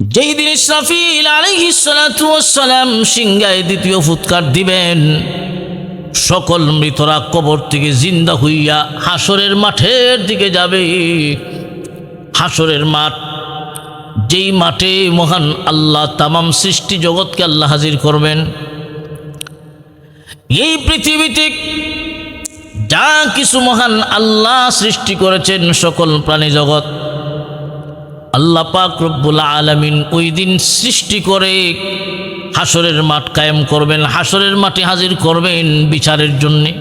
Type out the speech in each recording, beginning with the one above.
যেই দিন ইসরাফিল আলাইহিসালাম সিংহায় দ্বিতীয় ফুৎকার দিবেন, সকল মৃতরা কবর থেকে জিন্দা হইয়া হাসরের মাঠের দিকে যাবে। হাসরের মাঠ, যেই মাঠে মহান আল্লাহ তামাম সৃষ্টি জগৎকে আল্লাহ হাজির করবেন, এই পৃথিবীতে যা কিছু মহান আল্লাহ সৃষ্টি করেছেন সকল প্রাণী জগৎ আল্লাহ পাক রব্বুল আলমিন ওই দিন সৃষ্টি করে হাসরের মাঠ কায়েম করবেন হাসরের মাঠে হাজির করবেন বিচারের জন্যে।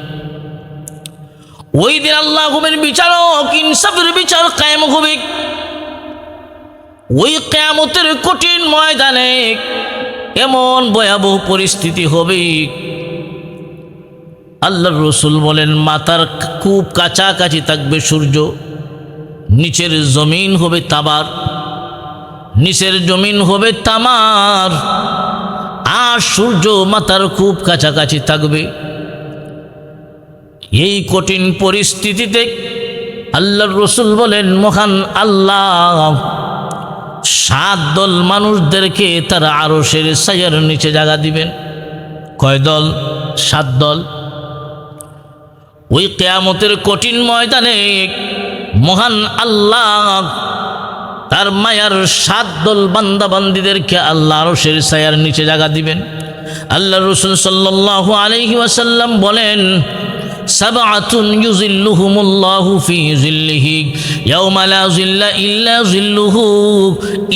ওই দিন আল্লাহ হবেন বিচারক, ইনসাফের বিচার কায়েম হবে। ওই কেয়ামতের কঠিন ময়দানে এমন ভয়াবহ পরিস্থিতি হবে। আল্লাহ রসুল বলেন, মাতার খুব কাছাকাছি থাকবে সূর্য। নিচের জমিন হবে তাবার, নিচের জমিন হবে তামার, আর সূর্য মাতার খুব কাছাকাছি থাকবে। এই কঠিন পরিস্থিতিতে আল্লাহর রসুল বলেন, মহান আল্লাহ, সাত দল মানুষদেরকে তারা আরও সের সাইয়ার নিচে জায়গা দিবেন। কয় দল? সাত দল। ওই কেয়ামতের কঠিন ময়দানে মহান আল্লাহ, তার মায়ার সাত দল বান্দাবান্দিদেরকে আল্লাহ শের সায়ার নিচে জায়গা দিবেন। আল্লাহ রসুল সাল্লাহ আলহি বলেন سبعة يظلهم الله في ظله يوم لا ظل إلا ظله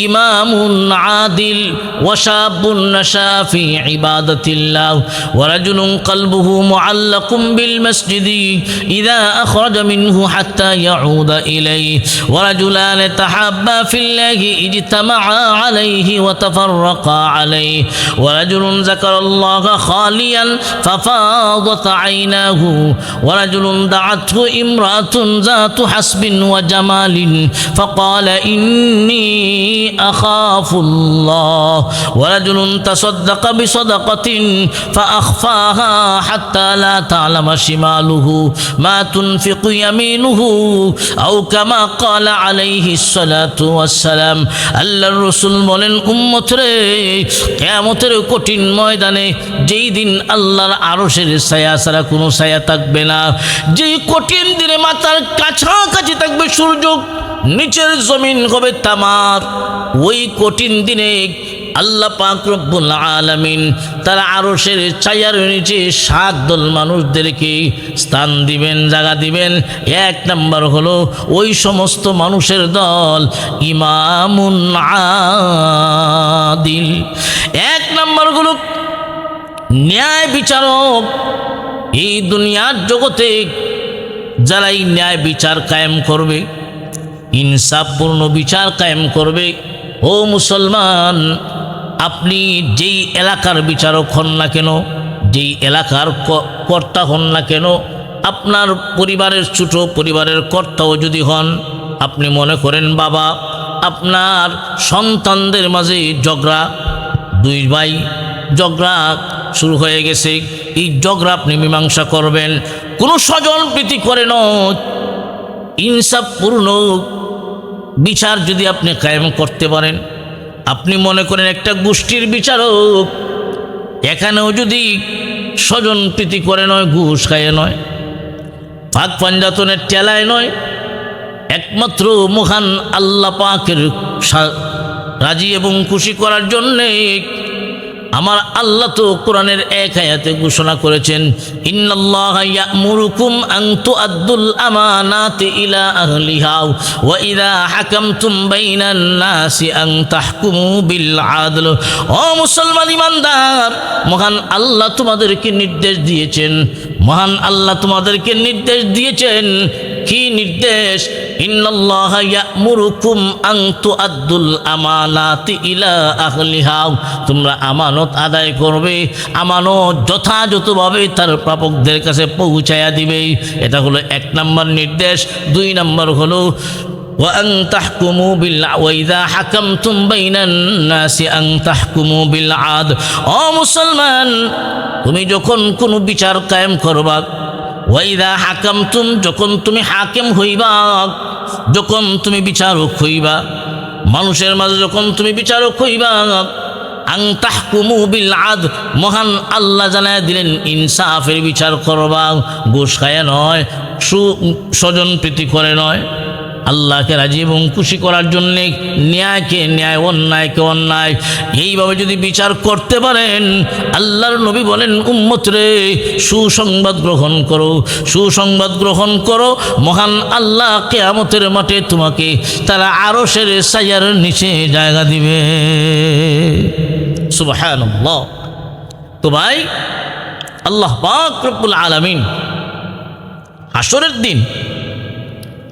إمام عادل وشاب نشا في عبادة الله ورجل قلبه معلق بالمسجد إذا أخرج منه حتى يعود إليه ورجلان تحابا في الله اجتمعا عليه وتفرقا عليه ورجل ذكر الله خاليا ففاضت عيناه ورجل دعته امرأة ذات حسب وجمال فقال إني أخاف الله ورجل تصدق بصدقة فأخفاها حتى لا تعلم شماله ما تنفق يمينه أو كما قال عليه الصلاة والسلام আল্লাহর রসুল বলেন উম্মত রে কেয়ামতের কঠিন ময়দানে যেই দিন আল্লাহর আরশের ছায়া ছাড়া কোনো ছায়া থাকবে না। যেই কঠিন দিনে মাথার কাছাকাছি থাকবে সূর্য, নিচের জমিন হবে তামার। ওই কঠিন দিনে আল্লাহ পাক রব্বুল আলামিন তার আরশের ছায়ার নিচে সাত দল মানুষদেরকে স্থান দিবেন, জায়গা দিবেন। এক নাম্বার হলো ওই সমস্ত মানুষের দল ইমামুন আদিল। এক নাম্বার হলো ন্যায় বিচারক। এই দুনিয়ার জগতে যারাই ন্যায় বিচার কায়েম করবে, ইনসাফপূর্ণ বিচার কায়েম করবে, ও মুসলমান, আপনি যেই এলাকার বিচারক হন না কেন, যেই এলাকার কর্তা হন না কেন, আপনার পরিবারের ছোট পরিবারের কর্তাও যদি হন, আপনি মনে করেন, বাবা, আপনার সন্তানদের মাঝে ঝগড়া, দুই ভাই, ঝগড়া শুরু হয়ে গেছে। এই ঝগড়া আপনি মীমাংসা করবেন। কোনো স্বজন প্রীতি করে নয় ইনসাফপূর্ণ বিচার যদি আপনি কায়েম করতে পারেন। আপনি মনে করেন একটা গোষ্ঠীর বিচারক, এখানেও যদি স্বজন প্রীতি করে নয়, ঘুষ খায় নয় পাক পাঞ্জাতনের টেলায় নয়, একমাত্র মহান আল্লাহ পাকের সা- রাজি এবং খুশি করার জন্যে আমার আল্লাহ তো কোরআনের এক আয়াতে ঘোষণা করেছেন, ইন্নাল্লাহ ইয়া'মুরুকুম আন তুআদ্দুল আমানাতি ইলা আহলিহা, ওয়া ইযা হাকামতুম বাইনান নাসি আন তাহকুমু বিল আদল। ও মুসলমান ইমানদার, মহান আল্লাহ তোমাদেরকে নির্দেশ দিয়েছেন, মহান আল্লাহ তোমাদেরকে নির্দেশ দিয়েছেন কি নির্দেশ ইন্নাল্লাহ ইয়া'মুরুকুম আন তুআদ্দুল আমানাতি ইলা আহলিহা তোমরা আমানত আদায় করবে আমানত যথাযথভাবে তার প্রাপকদের কাছে পৌঁছায়া দিবে এটা হলো এক নম্বর নির্দেশ দুই নম্বর হলো وأن تحكموا بالع وإذا حكمتم بين الناس أن تحكموا بالعدل ও মুসলমান তুমি যখন কোনো বিচার কায়েম করবা ওয়াইদা হাকামতুম যখন তুমি হাকিম হইবা, যখন তুমি বিচারক হইবা, মানুষের মাঝে যখন তুমি বিচারক হইবা মহান আল্লাহ জানায় দিলেন, ইনসাফের বিচার করবা গোস খায় নয়, সু, স্বজন প্রীতি করে নয়। আল্লাহকে রাজি এবং খুশি করার জন্যে ন্যায়কে ন্যায়, অন্যায়কে অন্যায়, এইভাবে যদি বিচার করতে পারেন, আল্লাহর নবী বলেন, উম্মত রে, সুসংবাদ গ্রহণ করো, সুসংবাদ গ্রহণ করো, মহান আল্লাহ কেয়ামতের মাঠে তোমাকে তারা আরও সেরে সাইয়ার নিচে জায়গা দিবে। তো ভাই, আল্লাহ পাক আলামিন হাসরের দিন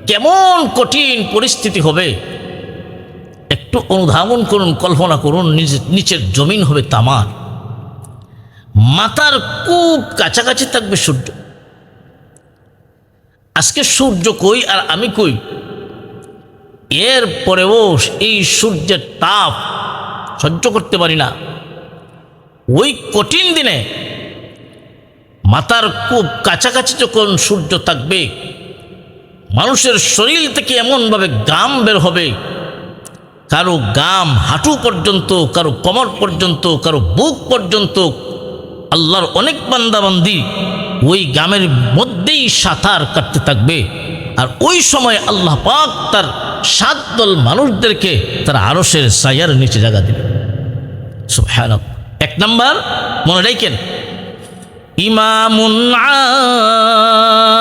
কেমন কঠিন পরিস্থিতি হবে, একটু অনুধাবন করুন, কল্পনা করুন নিচের জমিন হবে তামার। মাথার খুব কাছাকাছি থাকবে সূর্য। আজকে সূর্য কই আর আমি কই? এর পরেও এই সূর্যের তাপ সহ্য করতে পারি না। ওই কঠিন দিনে মাথার খুব কাছাকাছি যখন সূর্য থাকবে মানুষের শরীর থেকে এমনভাবে গাম বের হবে, কারও গাম হাঁটু পর্যন্ত, কারও কমর পর্যন্ত, কারও বুক পর্যন্ত, আল্লাহর অনেক বান্দাবান্দি ওই গামের মধ্যেই সাঁতার কাটতে থাকবে আর ওই সময় আল্লাহ পাক তার সাত দল মানুষদেরকে তার আরসের সায়ার নিচে জায়গা দিবে। এক নম্বর, মনে রাখেন, ইমামুন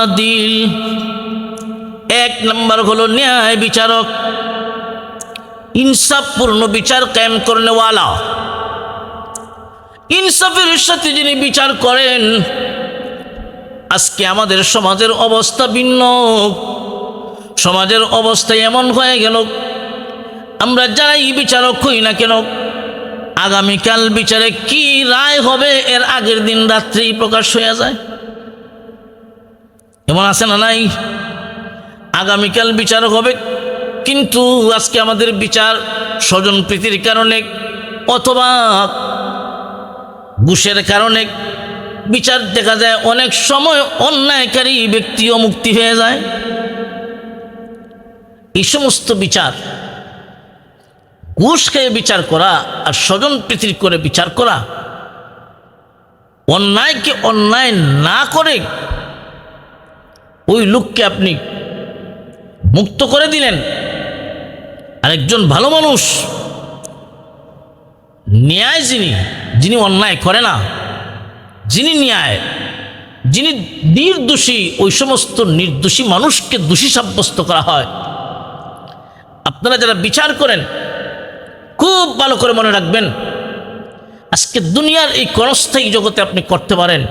আদিল এক নম্বর হলো ন্যায় বিচারক। ইনসাফপূর্ণ বিচার কায়েম করনেওয়ালা ইনসাফের সাথে যিনি বিচার করেন, আজকে আমাদের সমাজের অবস্থা ভিন্ন। সমাজের অবস্থা এমন হয়ে গেল, আমরা যারাই বিচারক হই না কেন, আগামীকাল বিচারে কি রায় হবে এর আগের দিন রাত্রেই প্রকাশ হয়ে যায়। এমন আছে না নাই? আগামীকাল বিচার হবে। কিন্তু আজকে আমাদের বিচার স্বজন প্রীতির কারণে অথবা ঘুষের কারণে বিচার দেখা যায় অনেক সময় অন্যায়কারী ব্যক্তিও মুক্তি হয়ে যায়। এই সমস্ত বিচার, ঘুষ খেয়ে বিচার করা আর স্বজন প্রীতির করে বিচার করা, অন্যায়কে অন্যায় না করে ওই লোককে আপনি মুক্ত করে দিলেন। আরেকজন ভালো মানুষ। ন্যায় যিনি যিনি অন্যায় করে না, যিনি ন্যায়, যিনি নির্দোষী, ওই সমস্ত নির্দোষী মানুষকে দোষী সাব্যস্ত করা হয়। আপনারা যারা বিচার করেন, খুব ভালো করে মনে রাখবেন, আজকে দুনিয়ার এই কনস্থায়ী জগতে আপনি করতে পারেন।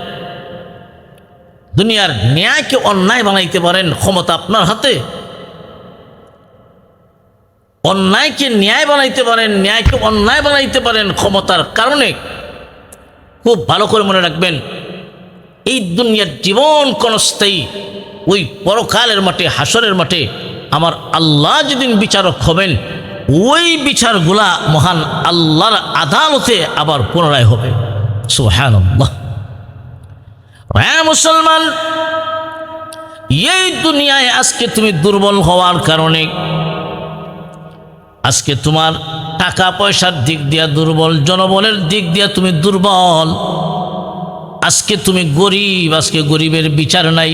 দুনিয়ার ন্যায়কে অন্যায় বানাইতে পারেন, ক্ষমতা আপনার হাতে। অন্যায়কে ন্যায় বানাইতে পারেন, ন্যায়কে অন্যায় বানাইতে পারেন ক্ষমতার কারণে। খুব ভালো করে মনে রাখবেন, এই দুনিয়ার জীবন কনস্থায়ী ওই পরকালের মাঠে, হাসরের মাঠে আমার আল্লাহ যেদিন বিচারক হবেন, ওই বিচারগুলা মহান আল্লাহর আদালতে আবার পুনরায় হবে। সুহান হ্যাঁ মুসলমান, এই দুনিয়ায় আজকে তুমি দুর্বল হওয়ার কারণে আজকে তোমার টাকা পয়সার দিক দিয়া দুর্বল, জনবলের দিক দিয়া তুমি দুর্বল। আজকে তুমি গরিব, আজকে গরিবের বিচার নাই।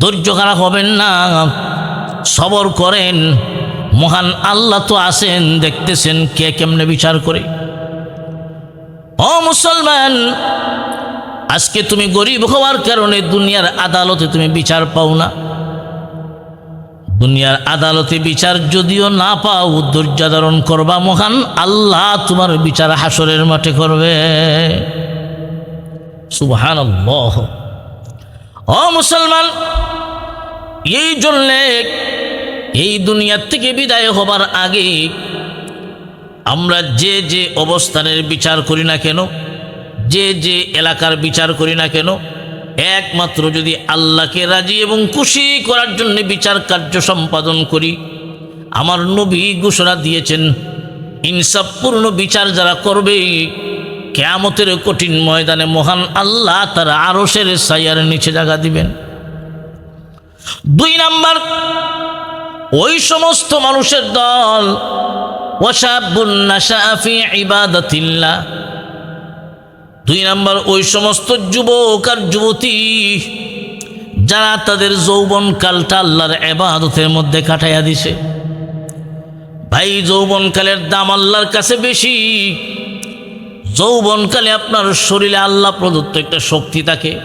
ধৈর্য খারাপ হবেন না, সবর করেন। মহান আল্লাহ তো আসেন দেখতেছেন কে কেমনে বিচার করে। ও মুসলমান, আজকে তুমি গরিব হওয়ার কারণে দুনিয়ার আদালতে তুমি বিচার পাও না। দুনিয়ার আদালতে বিচার যদিও না পাও, ধৈর্য ধারণ করবা মহান, আল্লাহ তোমার বিচার হাসরের মাঠে করবে। সুবহান ও মুসলমান, এই জন্যে এই দুনিয়ার থেকে বিদায় হবার আগে আমরা যে যে অবস্থানের বিচার করি না কেন, যে যে এলাকার বিচার করি না কেন একমাত্র যদি আল্লাহকে রাজি এবং খুশি করার জন্য বিচার কার্য সম্পাদন করি, আমার নবী ঘোষণা দিয়েছেন, ইনসাফপূর্ণ বিচার যারা করবে, কেয়ামতের কঠিন ময়দানে মহান আল্লাহ তার আরসের সাইয়ার নিচে জায়গা দিবেন। দুই নাম্বার, ওই সমস্ত মানুষের দল ওয়াসাবুন নাশাফি ইবাদাতিল্লাহ দুই নাম্বার, ওই সমস্ত যুবক আর যুবতী যারা তাদের যৌবন কালটা আল্লাহর এবাদতের মধ্যে কাটাইয়া দিছে। ভাই যৌবনকালের দাম আল্লাহর কাছে বেশি। যৌবনকালে আপনার শরীরে আল্লাহ প্রদত্ত একটা শক্তি থাকে।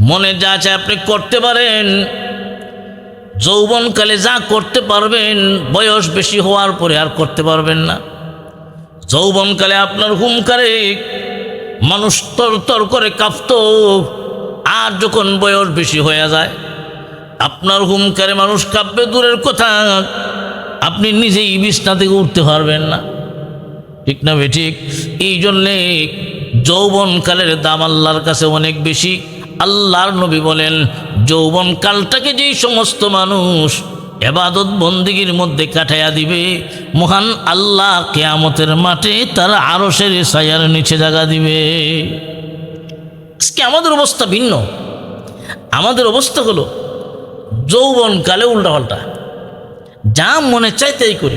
মনে যা চায় আপনি করতে পারেন। যৌবনকালে যা করতে পারবেন, বয়স বেশি হওয়ার পরে আর করতে পারবেন না। যৌবনকালে আপনার হুমকারে মানুষ তর তর করে কাঁপত, আর যখন বয়স বেশি হয়ে যায়, আপনার হুমকারে মানুষ কাঁপবে, দূরের কথা, আপনি নিজেই বিছনা থেকে উঠতে পারবেন না। ঠিক না বে, ঠিক? এই জন্যে যৌবনকালের দাম আল্লাহর কাছে অনেক বেশি। আল্লাহর নবী বলেন, যৌবনকালটাকে যেই সমস্ত মানুষ এবাদত বন্দিগির মধ্যে কাটাইয়া দিবে। মহান আল্লাহ কেয়ামতের মাঠে তার আরসের সায়ার নিচে জায়গা দিবে। আজকে আমাদের অবস্থা ভিন্ন। আমাদের অবস্থা হলো যৌবনকালে উল্টাপাল্টা। যা মনে চাই তাই করি।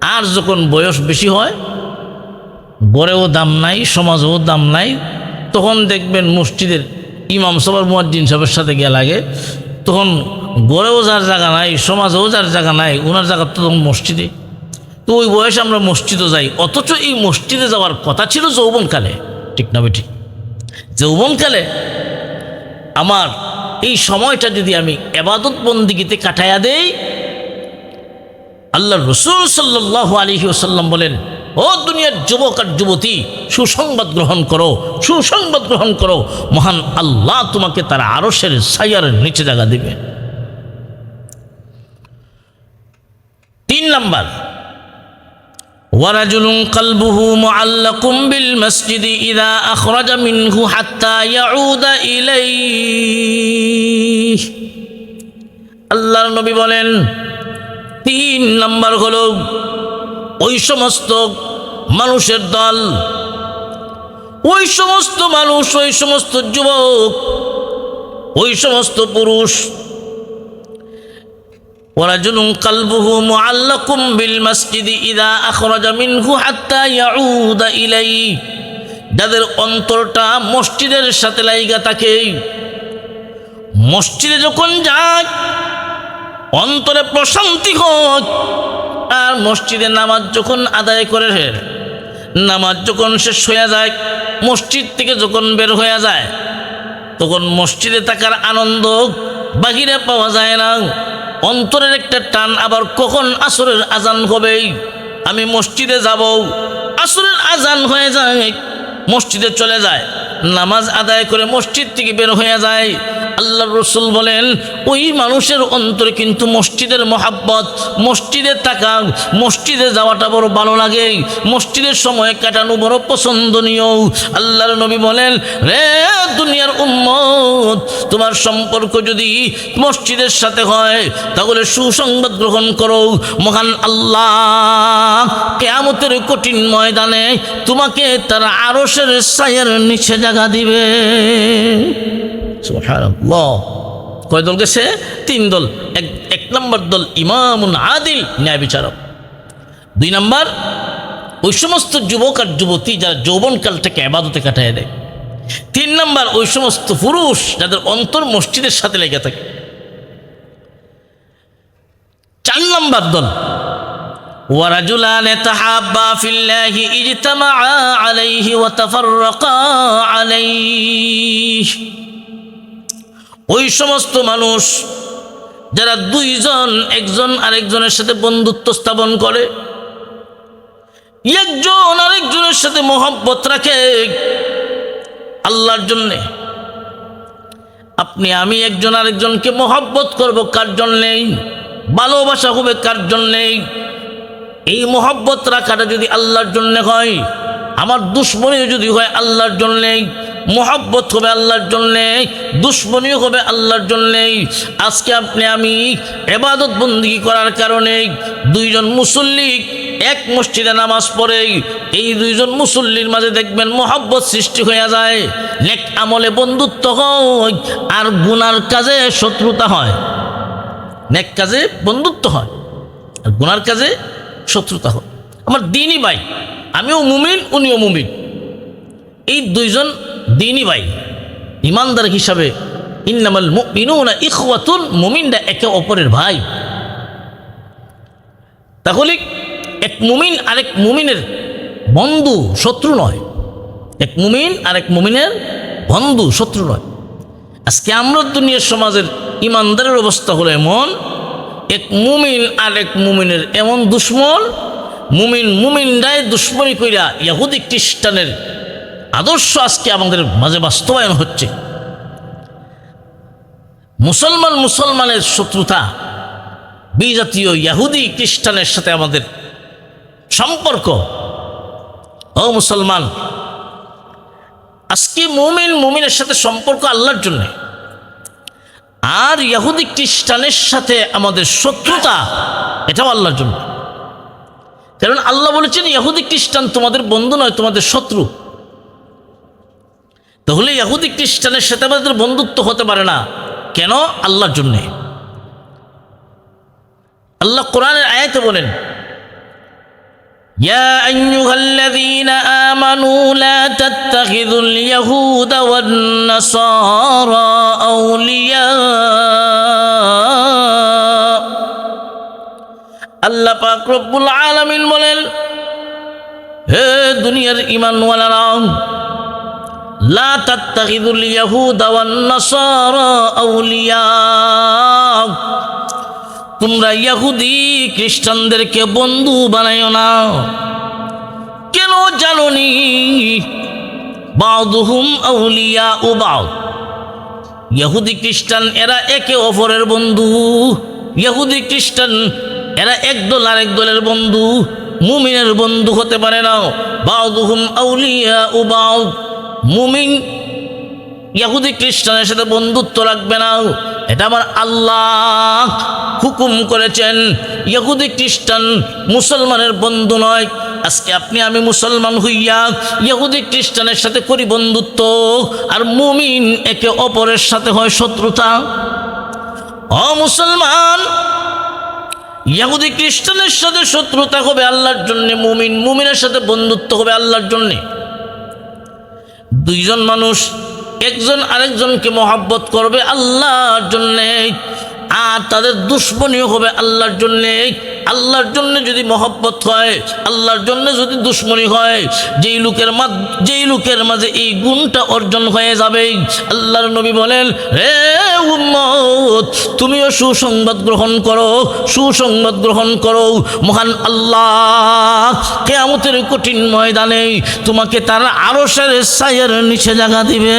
আর যখন বয়স বেশি হয় গড়েও দাম নাই, সমাজেও দাম নাই, তখন দেখবেন মসজিদের ইমাম সবার মুয়াজ্জিন সাহেবের সাথে গিয়ে লাগে। তখন গড়েও যার জায়গা নাই সমাজেও যার জায়গা নাই ওনার জায়গা তো মসজিদে। তো ওই বয়সে আমরা মসজিদে যাই, অথচ এই মসজিদে যাওয়ার কথা ছিল যৌবনকালে। ঠিক না বেঠিক? যৌবনকালে আমার এই সময়টা যদি আমি এবাদত বন্দিগিতে কাটাইয়া দেই আল্লাহ রসুল সাল্লাহ আলহি ওসাল্লাম বলেন, ও দুনিয়ার যুবক আর যুবতী, সুসংবাদ গ্রহণ করো, সুসংবাদ গ্রহণ করো। মহান আল্লাহ তোমাকে তার আরসের সাইয়ারের নিচে জায়গা দিবে তিন নাম্বার ورجل قلبه معلق بالمسجد إذا أخرج منه حتى يعود إليه আল্লাহর নবী বলেন তিন নাম্বার হলো ওই সমস্ত মানুষের দল ওই সমস্ত মানুষ ওই সমস্ত যুবক ওই সমস্ত পুরুষ ورجل قلبه معلق بالمسجد إذا أخرج منه حتى يعود إليه যাদের অন্তরটা মসজিদের সাথে লাইগা থাকে মসজিদে যখন যায় অন্তরে প্রশান্তি হোক আর মসজিদে নামাজ যখন আদায় করে নামাজ যখন শেষ হয়ে যায় মসজিদ থেকে যখন বের হয়ে যায় তখন মসজিদে থাকার আনন্দ বাহিরে পাওয়া যায় না অন্তরের একটা টান, আবার কখন আসরের আজান হবে? আমি মসজিদে যাব, আসরের আজান হয়ে যায়, মসজিদে চলে যায়। নামাজ আদায় করে মসজিদ থেকে বের হয়ে যায়। আল্লাহ রসুল বলেন, ওই মানুষের অন্তরে কিন্তু মসজিদের মহাব্বত, মসজিদে থাকা, মসজিদে যাওয়াটা বড় ভালো লাগে, মসজিদের সময় কাটানো বড় পছন্দনীয়। আল্লাহর নবী বলেন, রে দুনিয়ার উম্মত, তোমার সম্পর্ক যদি মসজিদের সাথে হয়, তাহলে সুসংবাদ গ্রহণ করো। মহান আল্লাহ, কেয়ামতের কঠিন ময়দানে তোমাকে তার আরসের সায়ের নিচে জায়গা দিবে। কয় দল গেছে তিন দল এক এক নম্বর দল ইমামুন আদিল ন্যায় বিচারক দুই নম্বর ওই সমস্ত যুবক আর যুবতী যারা যৌবনকালটাকে আবাদতে কাটায় দেয় তিন নম্বর ওই সমস্ত পুরুষ যাদের অন্তর মসজিদের সাথে লেগে থাকে চার নম্বর দল ورجلان تحابا في الله اجتمعا عليه وتفرقا عليه ওই সমস্ত মানুষ যারা দুইজন, একজন আরেকজনের সাথে বন্ধুত্ব স্থাপন করে, একজন আরেকজনের সাথে মোহব্বত রাখে আল্লাহর জন্যে। আপনি, আমি একজন আরেকজনকে মোহব্বত করব কার জন্যেই? ভালোবাসা হবে কার জন্যেই? এই মোহব্বত রাখাটা যদি আল্লাহর জন্যে হয়, আমার দুশ্মনীও যদি হয় আল্লাহর জন্যেই মোহব্বত হবে আল্লাহর জন্যে, দুশ্মনীও হবে আল্লাহর জন্যেই আজকে আপনি, আমি এবাদত বন্দী করার কারণে দুইজন মুসল্লি এক মসজিদে নামাজ পড়ে, এই দুইজন মুসল্লির মাঝে দেখবেন মোহব্বত সৃষ্টি হয়ে যায়। নেক আমলে বন্ধুত্ব হয়, আর গুনার কাজে শত্রুতা হয়। নেক কাজে বন্ধুত্ব হয়, আর গুনার কাজে শত্রুতা হয়। আমার দিনই ভাই, আমিও মুমিন, উনিও মুমিন। এই দুইজন দিনই ভাই। ইমানদার হিসাবে ইন্নামাল মুমিনুনা ইখওয়াতুন, মুমিনরা একে অপরের ভাই। তাহলে এক মুমিন আরেক মুমিনের বন্ধু শত্রু নয়। এক মুমিন আরেক মুমিনের বন্ধু শত্রু নয়। আজকে আমরা দুনিয়ার সমাজের ইমানদারের অবস্থা হলো এমন, এক মুমিন আর এক মুমিনের এমন দুশ্মন, মুমিন মুমিনরাই দুশ্মনী কইরা ইয়াহুদি খ্রিস্টানের আদর্শ আজকে আমাদের মাঝে বাস্তবায়ন হচ্ছে। মুসলমান মুসলমানের শত্রুতা, বিজাতীয় ইয়াহুদি খ্রিস্টানের সাথে আমাদের সম্পর্ক। ও মুসলমান, আজকে মুমিন মুমিনের সাথে সম্পর্ক আল্লাহর জন্য। আর ইয়াহুদি খ্রিস্টানের সাথে আমাদের শত্রুতা, এটাও আল্লাহর জন্য। কারণ আল্লাহ বলেছেন ইয়াহুদি খ্রিস্টান তোমাদের বন্ধু নয়, তোমাদের শত্রু। তাহলে ইয়াহুদি খ্রিস্টানের সাথে আমাদের বন্ধুত্ব হতে পারে না কেন আল্লাহর জন্যে আল্লাহ কোরআনের আয়াতে বলেন يا أيها الذين آمنوا لا تتخذوا اليهود والنصارى أولياء আল্লাহ পাক রব্বুল আলামিন বলেন হে দুনিয়ার ইমানওয়ালারা ইয়াহুদা আউলিয়া। তোমরা ইয়াহুদি খ্রিস্টানদেরকে বন্ধু বানাইও না। কেন জানোনি? বাউদুহুম আউলিয়া ও বাউ ইহুদি খ্রিস্টান এরা একে অপরের বন্ধু। ইহুদি খ্রিস্টান এরা এক দল আরেক দলের বন্ধু। মুমিনের বন্ধু হতে পারে না। বাউদুহুম আউলিয়া ও বাউ মুমিন ইয়াহুদি খ্রিস্টানের সাথে বন্ধুত্ব রাখবে না। এটা আমার আল্লাহ হুকুম করেছেন। ইয়াহুদি খ্রিস্টান মুসলমানের বন্ধু নয়। আজকে আপনি, আমি মুসলমান হইয়া ইয়াহুদি খ্রিস্টানের সাথে করি বন্ধুত্ব আর মুমিন একে অপরের সাথে হয় শত্রুতা। অ মুসলমান, ইয়াহুদি খ্রিস্টানের সাথে শত্রুতা হবে আল্লাহর জন্যে, মুমিন মুমিনের সাথে বন্ধুত্ব হবে আল্লাহর জন্যে। দুইজন মানুষ একজন আরেকজনকে মহাব্বত করবে আল্লাহর জন্যে আর তাদের দুশ্মনীয় হবে আল্লাহর জন্যে। আল্লাহর জন্য যদি মহব্বত হয়, আল্লাহর জন্য যদি দুশ্মনী হয়, যেই লোকের মা যেই লোকের মাঝে এই গুণটা অর্জন হয়ে যাবে, আল্লাহর নবী বলেন রে উম্মত, তুমিও সুসংবাদ গ্রহণ করো, সুসংবাদ গ্রহণ করো। মহান আল্লাহ, কেয়ামতের কঠিন ময়দানে তোমাকে তার আরসের সায়ের নিচে জায়গা দিবে।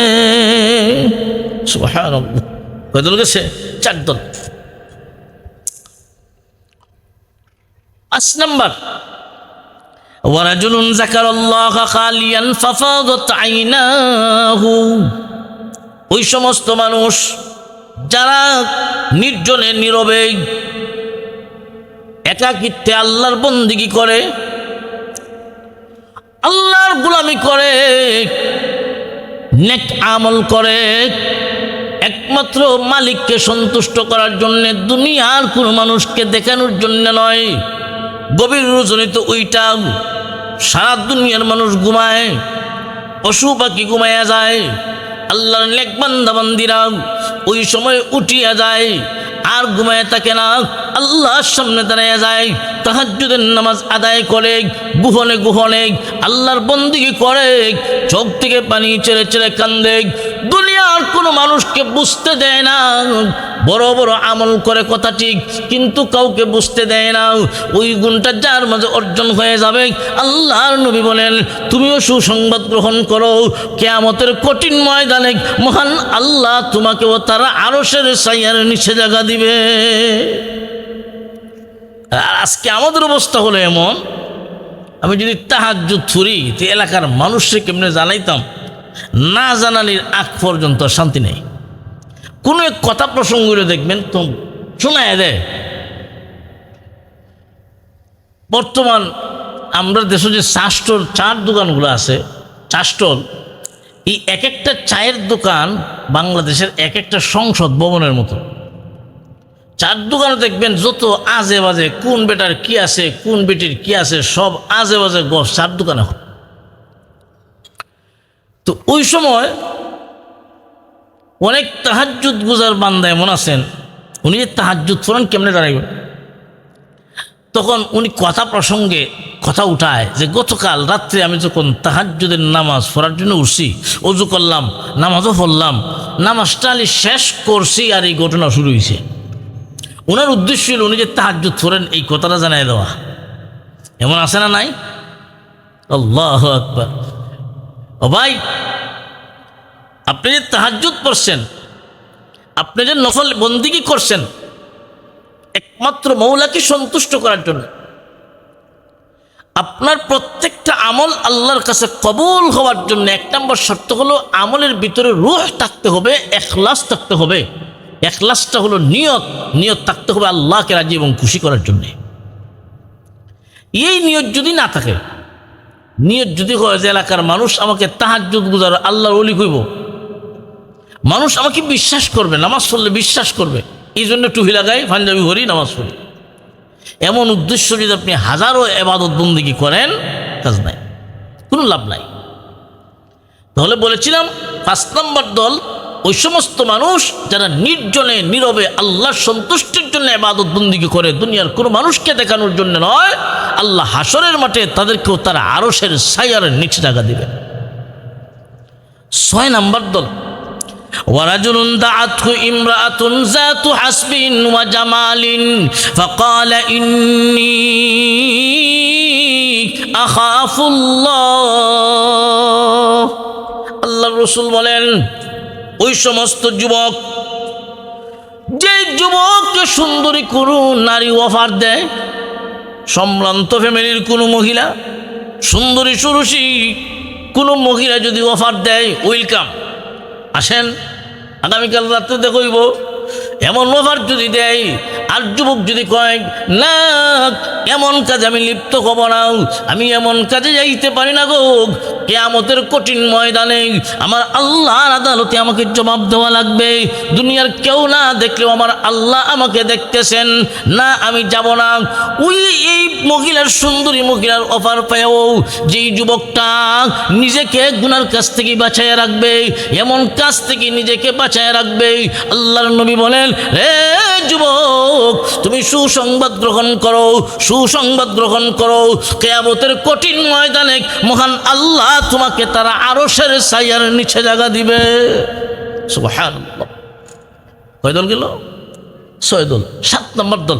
কয় দল গেছে? চার দল পাঁচ নম্বর ورجل ذكر الله خاليا ففاضت عيناه ওই সমস্ত মানুষ যারা নির্জনে নীরবে একাকিত্বে আল্লাহর বন্দিগি করে আল্লাহর গুলামি করে নেক আমল করে একমাত্র মালিককে সন্তুষ্ট করার জন্য দুনিয়ার কোনো মানুষকে দেখানোর জন্য নয় গভীর ওইটা সারা দুনিয়ার মানুষ ঘুমায়, পশু পাখি ঘুমাইয়া যায়, আল্লাহর নেক বান্দা বান্দিরা ওই সময় উঠিয়া যায়, আর ঘুমায় থাকে না, আল্লাহর সামনে দাঁড়াইয়া যায়, তাহাজ্জুদের নামাজ আদায় করে, গুহনে গুহনে আল্লাহর বন্দিগি করে, চোখ থেকে পানি ছেড়ে ছেড়ে কান্দে, দুনিয়ার কোনো মানুষকে বুঝতে দেয় না বড় বড় আমল করে কথা ঠিক, কিন্তু কাউকে বুঝতে দেয় না। ওই গুণটা যার মাঝে অর্জন হয়ে যাবে। আল্লাহর নবী বলেন, তুমিও সুসংবাদ গ্রহণ করো। কেয়ামতের কঠিন ময়দানে মহান আল্লাহ তোমাকেও তারা আরসের সাইয়ার নিচে জায়গা দিবে। আজকে আমাদের অবস্থা হলো এমন, আমি যদি তাহাজ থুরি তো এলাকার মানুষকে কেমনে জানাইতাম না জানালির আগ পর্যন্ত শান্তি নেই। কোনো এক কথা প্রসঙ্গ দেখবেন, তো শোনায় দেয় বর্তমান আমরা দেশে যে চা স্টল চার দোকানগুলো আছে চা স্টল এই এক একটা চায়ের দোকান বাংলাদেশের এক একটা সংসদ ভবনের মতো চার দোকানে দেখবেন যত আজে বাজে কোন বেটার কি আছে, কোন বেটির কি আছে, সব আজে বাজে গছ চার দোকানে। তো ওই সময় অনেক তাহাজ্জুদ গুজার বান্দা এমন আছেন, উনি যে তাহাজ্জুদ পড়েন কেমনে দাঁড়াইবেন তখন উনি কথা প্রসঙ্গে কথা উঠায় যে, গতকাল রাত্রে আমি যখন তাহাজ্জুদের নামাজ পড়ার জন্য উঠছি, অজু করলাম, নামাজও পড়লাম, নামাজটা আমি শেষ করছি আর এই ঘটনা শুরু হয়েছে ওনার উদ্দেশ্য হল উনি যে তাহাজ্জুদ ফোরেন এই কথাটা জানাই দেওয়া। এমন আছে না নাই? আল্লাহ আকবার। ও ভাই আপনি যে তাহাজ্জুদ পড়ছেন, আপনি যে নফল বন্দিগি করছেন, একমাত্র মৌলাকে সন্তুষ্ট করার জন্য। আপনার প্রত্যেকটা আমল আল্লাহর কাছে কবুল হওয়ার জন্য এক নম্বর শর্ত হলো আমলের ভিতরে রুহ থাকতে হবে, এখলাস থাকতে হবে। এখলাসটা হলো নিয়ত নিয়ত থাকতে হবে আল্লাহকে রাজি এবং খুশি করার জন্যে। এই নিয়ত যদি না থাকে, নিয়ত যদি হয় যে এলাকার মানুষ আমাকে তাহাজ্জুদ গুজার আল্লাহর অলি কইব মানুষ আমাকে বিশ্বাস করবে, নামাজ পড়লে বিশ্বাস করবে। এই জন্য টুহি লাগাই পাঞ্জাবি ভরি নামাজ পড়ি। এমন উদ্দেশ্য যদি আপনি হাজারো এবাদত বন্দিগি করেন, কাজ নাই। কোনো লাভ নাই। তাহলে বলেছিলাম, পাঁচ নম্বর দল, ওই সমস্ত মানুষ যারা নির্জনে, নীরবে আল্লাহর সন্তুষ্টির জন্য এবাদত বন্দিগি করে, দুনিয়ার কোনো মানুষকে দেখানোর জন্য নয়, আল্লাহ হাসরের মাঠে তাদেরকেও তারা আরসের সাইয়ারের নিচে টাকা দিবে ছয় নম্বর দল ورجل دعته امرأة ذات حسب وجمال فقال إني أخاف الله আল্লাহ রসুল বলেন ওই সমস্ত যুবক যে যুবককে সুন্দরী কোনো নারী অফার দেয় সম্ভ্রান্ত ফ্যামিলির কোনো মহিলা সুন্দরী সুরসী কোনো মহিলা যদি অফার দেয় ওয়েলকাম আসেন। আগামীকাল রাত্রে দেখইব এমন অফার যদি দেয় আর যুবক যদি কয়, না, এমন কাজে আমি লিপ্ত হব না, আমি এমন কাজে যাইতে পারি না গো, কেয়ামতের কঠিন ময়দানে আমার আল্লাহর আদালতে আমাকে জবাব দেওয়া লাগবে। দুনিয়ার কেউ না দেখলেও আমার আল্লাহ আমাকে দেখতেছেন। না, আমি যাব না। ওই, এই মহিলার, সুন্দরী মহিলার অফার পেয়েও যেই যুবকটা নিজেকে গুনার কাছ থেকে বাঁচাইয়া রাখবে, এমন কাজ থেকে নিজেকে বাঁচাইয়া রাখবে, আল্লাহর নবী বলেন রে যুবক তুমি সুসংবাদ গ্রহণ করো, সুসংবাদ গ্রহণ করো। কেয়ামতের কঠিন ময়দানে মহান আল্লাহ তোমাকে তারা আরও সের সাইয়ার নিচে জায়গা দিবে। সুবহানাল্লাহ। কয় দল গেল? ছয় দল, সাত নম্বর দল।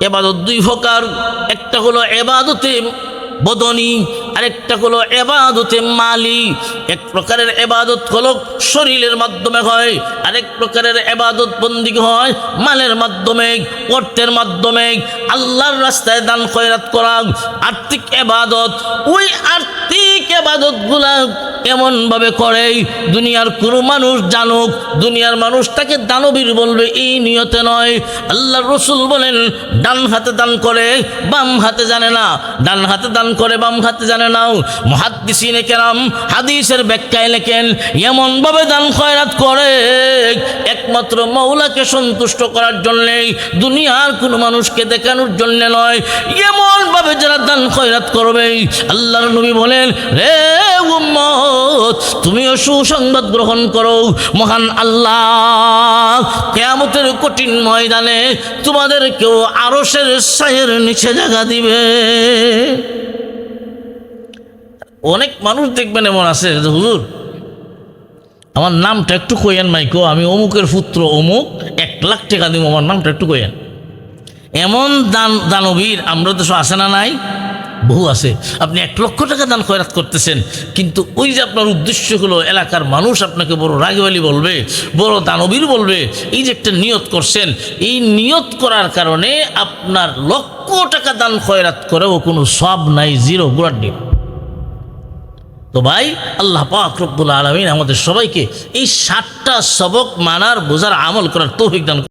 এবাদত দুই প্রকার। একটা হলো এবাদতে বদনি আরেকটা হলো এবাদতে মালি। এক প্রকারের এবাদত হলো শরীরের মাধ্যমে হয়, আরেক প্রকারের এবাদত বন্দি হয় মালের মাধ্যমে, অর্থের মাধ্যমে। আল্লাহর রাস্তায় দান খয়রাত করা আর্থিক এবাদত, ওই আর্থিক এবাদতগুলা এমনভাবে করে, দুনিয়ার কোনো মানুষ জানুক, দুনিয়ার মানুষ তাকে দানবীর বলবে, এই নিয়তে নয়। আল্লাহ রসুল বলেন, ডান হাতে দান করে, বাম হাতে জানে না। ডান হাতে দান করে, বাম হাতে জানে না মহাদ্দিসিনে কেরাম হাদিসের ব্যাখ্যায় লেখেন এমনভাবে দান খয়রাত করে একমাত্র মৌলাকে সন্তুষ্ট করার জন্যে দুনিয়ার কোনো মানুষকে দেখানোর জন্য নয়। এমনভাবে যারা দান খয়রাত করবে, আল্লাহর নবী বলেন, রে উম্মত, তুমিও সুসংবাদ গ্রহণ করো। মহান আল্লাহ, কেয়ামতের কঠিন ময়দানে তোমাদেরকেও আরশের সায়ের নিচে জায়গা দিবে। অনেক মানুষ দেখবেন এমন আছে যে হুজুর, আমার নামটা একটু কইয়েন মাইকো, আমি অমুকের পুত্র অমুক, এক লাখ টাকা দিব, আমার নামটা একটু কইয়েন। এমন দান, দানবীর, আমরা দেশ আছে না নাই? বহু আছে। আপনি এক লক্ষ টাকা দান খয়রাত করতেছেন, কিন্তু ওই যে আপনার উদ্দেশ্য হলো এলাকার মানুষ আপনাকে বড় রাগবালি বলবে, বড় দানবীর বলবে, এই যে একটা নিয়ত করছেন, এই নিয়ত করার কারণে আপনার লক্ষ টাকা দান খয়রাত করেও কোনো সব নাই, জিরো গুড়ার ডিম। তো ভাই, আল্লাহ পাক রব্বুল আলমিন আমাদের সবাইকে এই সাতটা সবক মানার, বোঝার, আমল করার তৌফিক দান